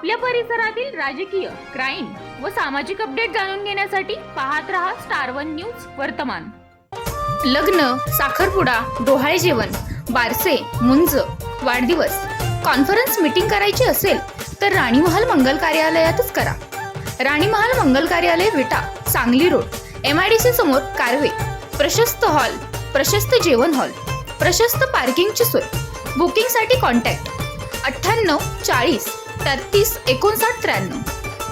आपल्या परिसरातील राजकीय क्राईम व सामाजिक अपडेट जाणून घेण्यासाठी पाहत रहा स्टार वन न्यूज वर्तमान. लग्न साखरपुडा डोहाळे जेवण बारसे मुंज वाढदिवस. कॉन्फरन्स मीटिंग करायची असेल तर राणीमहाल मंगल कार्यालयातच करा. राणीमहाल मंगल कार्यालय Vita Sangli road M I D C समोर कारवे. प्रशस्त हॉल प्रशस्त जेवण हॉल प्रशस्त पार्किंगची सोय. बुकिंगसाठी कॉन्टॅक्ट अठ्ठ्याण्णव चाळीस तेहतीस एकोणसाठ त्र्याण्णव.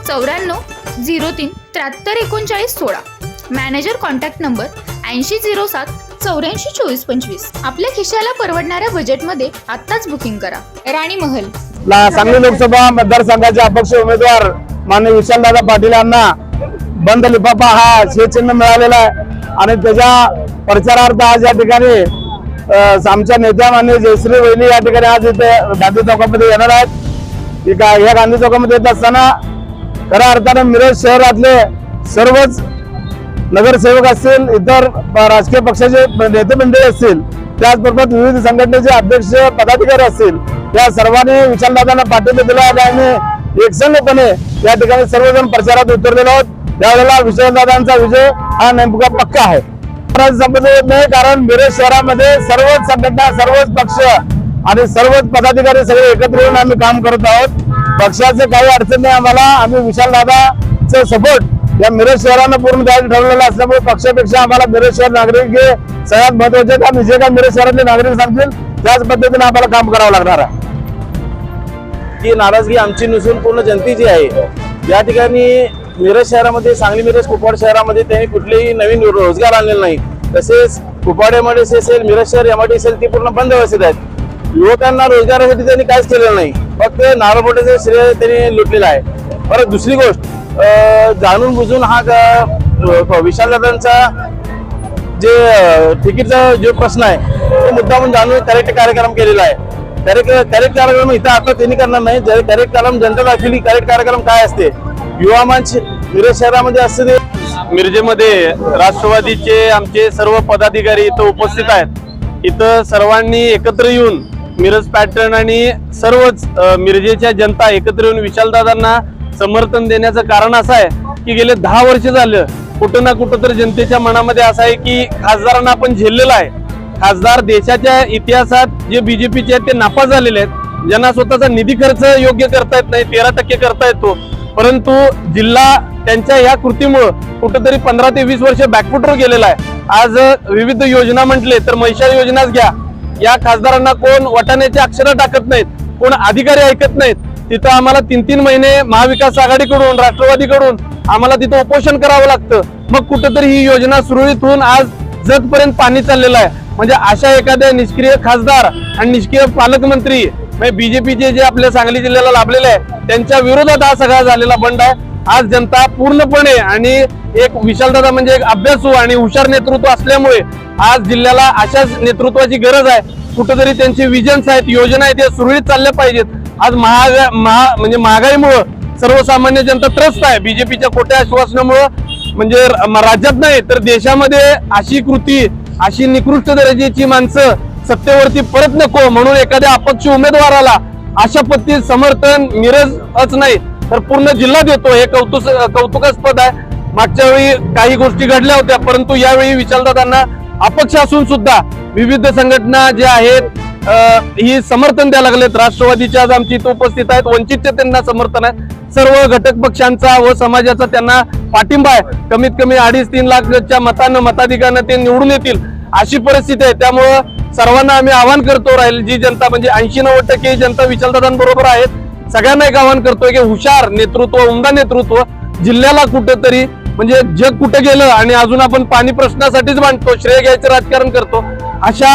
चौऱ्याण्णव झिरो तीन त्र्याहत्तर एकोणचाळीस सोळा. मॅनेजर कॉन्टॅक्ट नंबर ऐंशी झिरो सात चौऱ्याऐंशी चोवीस पंचवीस. आपल्या खिशाला परवडणाऱ्या बजेटमध्ये आत्ताच बुकिंग करा. राणी महल. सांगली लोकसभा मतदारसंघाचे अपक्ष उमेदवार माननीय विशालदादा पाटील यांना बंद लिफाफा हा चिन्ह मिळालेला आहे. आणि त्याच्या प्रचारार्थ आज या ठिकाणी आमच्या नेत्या मान्य जयश्री वहिनी या ठिकाणी आज इथे गांधी चौकामध्ये येणार आहेत. की का या गांधी चौकामध्ये येत असताना खऱ्या अर्थानं मिरज शहरातले सर्वच नगरसेवक असतील इतर राजकीय पक्षाचे नेते मंडळी असतील त्याचबरोबर विविध संघटनेचे अध्यक्ष पदाधिकारी असतील या सर्वांनी विचारदादांना पाठिंबा दिला आणि आम्ही एकसंघपणे या ठिकाणी सर्वजण प्रचारात उतरलेलो आहोत. त्यावेळेला विशालदादांचा विजय हा नेमका पक्का आहे. संबंध येत नाही कारण मिरज शहरामध्ये सर्वच संघटना सर्वच पक्ष आणि सर्वच पदाधिकारी सगळे एकत्र येऊन आम्ही काम करत आहोत. पक्षाचे काही अडचण नाही आम्हाला. आम्ही विशाल दादाचं सपोर्ट या मिरज शहरानं पूर्ण द्यायला ठरवलेलं असल्यामुळे पक्षापेक्षा आम्हाला मिरज शहर नागरिक हे सगळ्यात महत्त्वाचे आहेत. जे काय मिरज शहरातले नागरिक सांगतील त्याच पद्धतीने आम्हाला काम करावं लागणार आहे. ही नाराजगी आमची नसून पूर्ण जनतेची आहे. या ठिकाणी मिरज शहरामध्ये सांगली मिरज कुपवाड शहरामध्ये त्यांनी कुठलेही नवीन रोजगार आणलेला नाही. तसेच कुपवाड्यामध्ये असेल मिरज शहर एमआयडी असेल ती पूर्ण बंद व्यवस्थित आहेत. युवकांना रोजगारासाठी त्यांनी काहीच केलेलं नाही. फक्त नारपोट्याचं श्रेय त्यांनी लुटलेलं आहे. परत दुसरी गोष्ट जाणून बुजून हा विशाल दादांचा जे तिकीटचा जो प्रश्न आहे तो मुद्दा म्हणून जाणून करेक्ट कार्यक्रम केलेला आहे. करेक्ट करेक्ट कार्यक्रम इथं आता त्यांनी करणार नाही. जर करेक्ट कार्यक्रम जनता दाखवली करेक्ट कार्यक्रम काय असते? युवा मंच मिरज शहरामध्ये असते ते मिरजेमध्ये राष्ट्रवादीचे आमचे सर्व पदाधिकारी इथं उपस्थित आहेत. इथं सर्वांनी एकत्र येऊन मिरज पॅटर्न आणि सर्वच मिरजेच्या जनता एकत्र येऊन विशालदादांना समर्थन देण्याचं कारण असं आहे की गेले दहा वर्ष झालं कुठं ना कुठं तर जनतेच्या मनामध्ये असं आहे की खासदारांना आपण झेललेलं आहे. खासदार देशाच्या इतिहासात जे बीजेपीचे आहेत ते नापास झालेले आहेत. ज्यांना स्वतःचा निधी खर्च योग्य करता येत नाही तेरा टक्के करता येतो. परंतु जिल्हा त्यांच्या या कृतीमुळं कुठंतरी पंधरा ते वीस वर्ष बॅकफुटवर गेलेला आहे. आज विविध योजना म्हटले तर महिषा योजनाच घ्या. या खासदारांना कोण वटाण्याची अक्षरं टाकत नाहीत कोण अधिकारी ऐकत नाहीत तिथं आम्हाला तीन तीन महिने महाविकास आघाडीकडून राष्ट्रवादीकडून आम्हाला तिथं उपोषण करावं लागतं. मग कुठंतरी ही योजना सुरळीत होऊन आज जगपर्यंत पाणी चाललेलं आहे. म्हणजे अशा एखाद्या निष्क्रिय खासदार आणि निष्क्रिय पालकमंत्री म्हणजे बीजेपीचे जे आपल्या सांगली जिल्ह्याला लाभलेले आहे त्यांच्या विरोधात हा सगळा झालेला बंड आहे. आज जनता पूर्णपणे आणि एक विशालदादा म्हणजे एक अभ्यासू आणि हुशार नेतृत्व असल्यामुळे आज जिल्ह्याला अशाच नेतृत्वाची गरज आहे. कुठेतरी त्यांचे विजन्स आहेत योजना आहेत या सुरळीत चालल्या पाहिजेत. आज महाग महा म्हणजे महागाईमुळं सर्वसामान्य जनता त्रस्त आहे. बीजेपीच्या खोट्या आश्वासनामुळं म्हणजे राज्यात नाही तर देशामध्ये अशी कृती अशी निकृष्ट दर्जाची माणसं सत्तेवरती परत नको म्हणून एखाद्या अपक्ष उमेदवाराला अशा पद्धतीत समर्थन मिरजच नाही. तर पूर्ण जिल्हा देतो. हे कौतुक कौतुकास्पद आहे. मागच्या वेळी काही गोष्टी घडल्या होत्या परंतु यावेळी विशालदादांना अपक्ष असून सुद्धा विविध संघटना ज्या आहेत ही समर्थन द्यायला लागलेत. राष्ट्रवादीच्या आज आमची इथं उपस्थित आहेत. वंचितचे त्यांना समर्थन आहे. सर्व घटक पक्षांचा व समाजाचा त्यांना पाठिंबा आहे. कमीत कमी अडीच तीन लाखच्या मतानं मताधिकानं ते निवडून येतील अशी परिस्थिती आहे. त्यामुळं सर्वांना आम्ही आवाहन करतो राहील जी जनता म्हणजे ऐंशी नव्वद टक्के जनता विचारदादांबरोबर आहेत. सगळ्यांना एक आवाहन करतोय की हुशार नेतृत्व उमदा नेतृत्व जिल्ह्याला कुठेतरी म्हणजे जग कुठे गेलं आणि अजून आपण पाणी प्रश्नासाठीच मांडतो श्रेय घ्यायचं राजकारण करतो अशा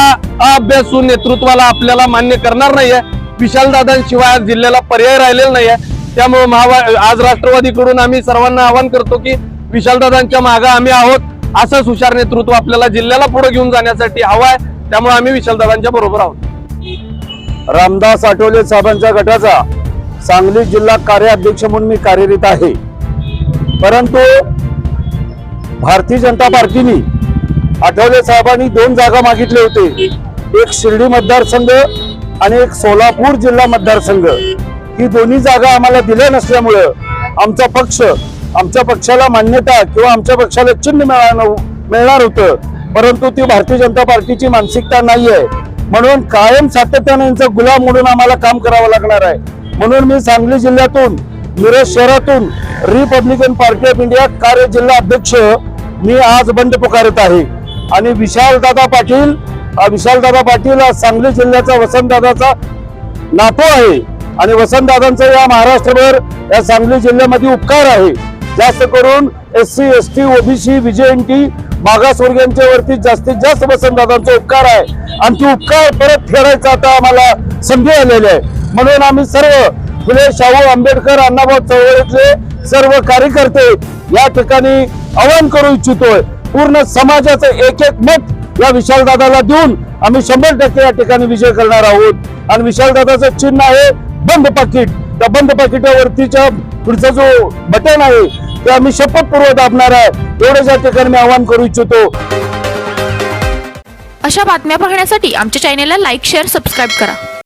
अभ्यासू नेतृत्वाला आपल्याला मान्य करणार नाहीये. विशालदादांशिवाय आज जिल्ह्याला पर्याय राहिलेला नाहीये. त्यामुळे महावा आज राष्ट्रवादीकडून आम्ही सर्वांना आवाहन करतो की विशालदादांच्या मागे आम्ही आहोत. असंच हुशार नेतृत्व आपल्याला जिल्ह्याला पुढे घेऊन जाण्यासाठी हवं आहे. त्यामुळे आम्ही विशालदादांच्या बरोबर आहोत. रामदास आठवले साहेबांच्या गटाचा सांगली जिल्हा कार्याध्यक्ष म्हणून मी कार्यरत आहे. परंतु भारतीय जनता पार्टीने आठवले साहेबांनी दोन जागा मागितले होते. एक शिर्डी मतदारसंघ आणि एक सोलापूर जिल्हा मतदारसंघ. ही दोन्ही जागा आम्हाला दिल्या नसल्यामुळं आमचा पक्ष आमच्या पक्षाला मान्यता किंवा आमच्या पक्षाला चिन्ह मिळणार मिळणार होतं. परंतु ती भारतीय जनता पार्टीची मानसिकता नाही आहे म्हणून कायम सातत्याने यांचा गुलाम म्हणून आम्हाला काम करावं लागणार आहे. म्हणून मी सांगली जिल्ह्यातून मिरज शहरातून रिपब्लिकन पार्टी ऑफ इंडिया कार्य जिल्हा अध्यक्ष मी आज बंद पुकारत आहे. आणि विशालदादा पाटील विशालदादा पाटील हा सांगली जिल्ह्याचा वसंतदादाचा नातो आहे. आणि वसंतदादांचा या महाराष्ट्रभर या सांगली जिल्ह्यामध्ये उपकार आहे. जास्त करून S C S T OBC विजयंती मागासवर्गीयांच्या वरती जास्तीत जास्त वसंतदादांचा उपकार आहे. आणि ती उपकार परत फेरायचा आता आम्हाला संधी आलेली आहे. म्हणून आम्ही सर्व फुले शाहू आंबेडकर अण्णाभाऊ चळवळीतले सर्व कार्यकर्ते या ठिकाणी आवाहन करू इच्छितोय पूर्ण समाजाचं एक एक मत या विशालदादाला देऊन आम्ही शंभर टक्के या ठिकाणी विजय करणार आहोत. आणि विशालदादाचं चिन्ह आहे बंद पाकिट. त्या बंद पाकिटावरतीच्या पुढचा जो बटन आहे ते आम्ही शपथपूर्वक दाबणार आहे. एवढंच या ठिकाणी मी आवाहन करू इच्छितो. अशा बातम्या पाहण्यासाठी आमच्या चॅनेलला लाईक शेअर सबस्क्राईब करा.